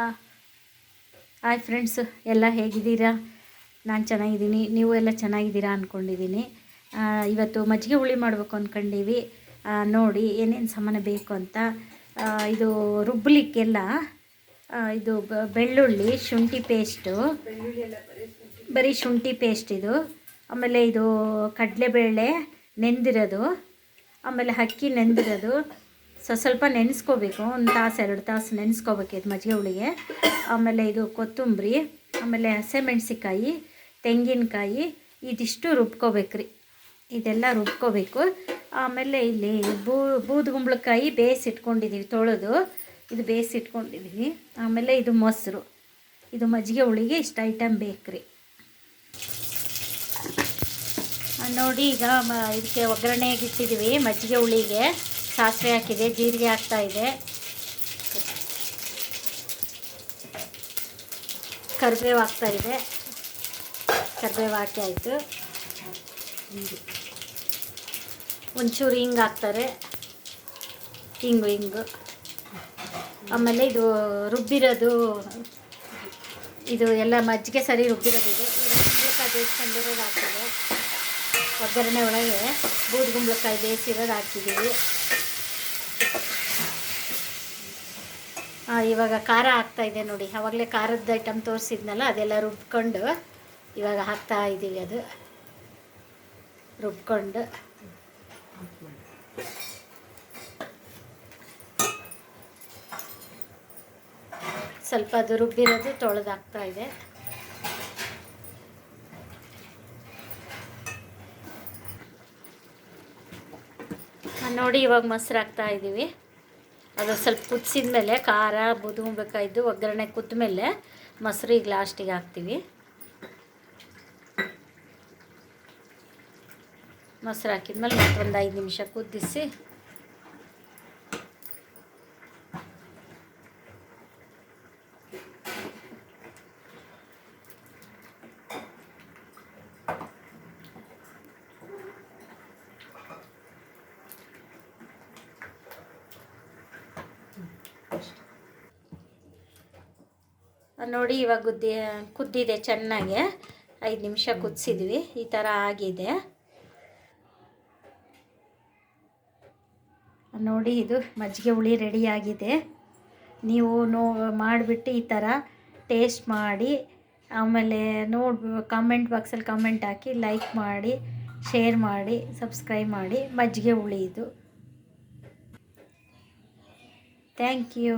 Hi friends ಎಲ್ಲ ಹೇಗಿದ್ದೀರಾ? ನಾನು ಚೆನ್ನಾಗಿದ್ದೀನಿ. ನೀವು ಎಲ್ಲ ಚೆನ್ನಾಗಿದ್ದೀರಾ ಅಂದ್ಕೊಂಡಿದ್ದೀನಿ ಇವತ್ತು ಮಜ್ಜಿಗೆ ಹುಳಿ ಮಾಡಬೇಕು ಅಂದ್ಕೊಂಡೀವಿ ನೋಡಿ ಏನೇನು ಸಾಮಾನು ಬೇಕು ಅಂತ. ಇದು ರುಬ್ಬಲಿಕ್ಕೆಲ್ಲ ಇದು ಬೆಳ್ಳುಳ್ಳಿ, ಶುಂಠಿ ಪೇಸ್ಟು. ಬರೀ ಶುಂಠಿ ಪೇಸ್ಟ್ ಇದು. ಆಮೇಲೆ ಇದು ಕಡಲೆಬೇಳೆ ನೆಂದಿರೋದು. ಆಮೇಲೆ ಅಕ್ಕಿ ನೆಂದಿರೋದು. ಸೊ, ಸ್ವಲ್ಪ ನೆನೆಸ್ಕೋಬೇಕು. ಒಂದು ತಾಸು, ಎರಡು ತಾಸು ನೆನೆಸ್ಕೋಬೇಕು ಇದು ಮಜ್ಜಿಗೆ ಹುಳಿಗೆ. ಆಮೇಲೆ ಇದು ಕೊತ್ತಂಬರಿ, ಆಮೇಲೆ ಹಸಿಮೆಣ್ಸಿಕಾಯಿ ತೆಂಗಿನಕಾಯಿ, ಇದಿಷ್ಟು ರುಬ್ಕೋಬೇಕ್ರಿ ಇದೆಲ್ಲ ರುಬ್ಕೋಬೇಕು. ಆಮೇಲೆ ಇಲ್ಲಿ ಬೂ ಬೂದುಗುಂಬಳಕಾಯಿ ಬೇಯಿಸಿಟ್ಕೊಂಡಿದ್ದೀವಿ ತೊಳೆದು. ಇದು ಬೇಯಿಸಿಟ್ಕೊಂಡಿದ್ದೀವಿ ಆಮೇಲೆ ಇದು ಮೊಸರು. ಇದು ಮಜ್ಜಿಗೆ ಹುಳಿಗೆ ಇಷ್ಟು ಐಟಮ್ ಬೇಕ್ರಿ ನೋಡಿ ಈಗ ಇದಕ್ಕೆ ಒಗ್ಗರಣೆಗೆ ಇಟ್ಟಿದ್ದೀವಿ ಮಜ್ಜಿಗೆ ಹುಳಿಗೆ. ಸಾಸಿವೆ ಹಾಕಿದೆ, ಜೀರಿಗೆ ಹಾಕ್ತಾ ಇದೆ. ಕರಿಬೇವು ಹಾಕ್ತಾ ಇದೆ. ಕರಿಬೇವು ಹಾಕಿ ಆಯಿತು. ಒಂಚೂರು ಹಿಂಗೆ ಹಾಕ್ತಾರೆ. ಹಿಂಗು ಹಿಂಗು. ಆಮೇಲೆ ಇದು ರುಬ್ಬಿರೋದು, ಇದು ಎಲ್ಲ ಮಜ್ಜಿಗೆ ಸರಿ ರುಬ್ಬಿರೋದಿದೆ ಕುಂಬಳಕಾಯಿ ಬೇಯಿಸ್ಕೊಂಡಿರೋದು ಹಾಕಿದೆ ಒಗ್ಗರಣೆ ಒಳಗೆ ಬೂದುಗುಂಬಳಕಾಯಿ ಬೇಯಿಸಿರೋದು ಹಾಕಿದ್ದೀವಿ. ಇವಾಗ ಖಾರ ಹಾಕ್ತಾ ಇದೆ ನೋಡಿ. ಆವಾಗಲೇ ಖಾರದ ಐಟಮ್ ತೋರಿಸಿದ್ನಲ್ಲ, ಅದೆಲ್ಲ ರುಬ್ಕೊಂಡು, ಇವಾಗ ಹಾಕ್ತಾ ಇದ್ದೀವಿ ಅದು. ರುಬ್ಕೊಂಡು. ಸ್ವಲ್ಪ ಅದು ರುಬ್ಬಿರೋದು ತೊಳೆದಾಗ್ತಾ ಇದೆ. ನೋಡಿ ಇವಾಗ ಮೊಸರು ಹಾಕ್ತಾ ಇದ್ದೀವಿ. ಅದು ಸ್ವಲ್ಪ ಕುದಿಸಿದ ಮೇಲೆ ಖಾರ ಬೇಕಾಯಿದ್ದು ಒಗ್ಗರಣೆ ಕುದ್ದ ಮೇಲೆ ಮೊಸರು ಈಗ ಲಾಸ್ಟಿಗೆ ಹಾಕ್ತೀವಿ. ಮೊಸರು ಹಾಕಿದ್ಮೇಲೆ ಮತ್ತೊಂದು ಐದು ನಿಮಿಷ ಕುದಿಸಿ ನೋಡಿ, ಇವಾಗ ಗುದ್ದಿ, ಕುದ್ದಿದೆ ಚೆನ್ನಾಗೆ. ಐದು ನಿಮಿಷ ಕುದಿಸಿದ್ವಿ. ಈ ಥರ ಆಗಿದೆ. ನೋಡಿ, ಇದು ಮಜ್ಜಿಗೆ ಹುಳಿ ರೆಡಿಯಾಗಿದೆ ನೀವು ನೋ, ಮಾಡಿಬಿಟ್ಟು ಈ ಥರ ಟೇಸ್ಟ್ ಮಾಡಿ, ಆಮೇಲೆ ನೋಡಿ ಕಾಮೆಂಟ್ ಬಾಕ್ಸಲ್ಲಿ ಕಾಮೆಂಟ್ ಹಾಕಿ ಲೈಕ್ ಮಾಡಿ ಶೇರ್ ಮಾಡಿ ಸಬ್ಸ್ಕ್ರೈಬ್ ಮಾಡಿ. ಮಜ್ಜಿಗೆ ಹುಳಿ ಇದು. Thank you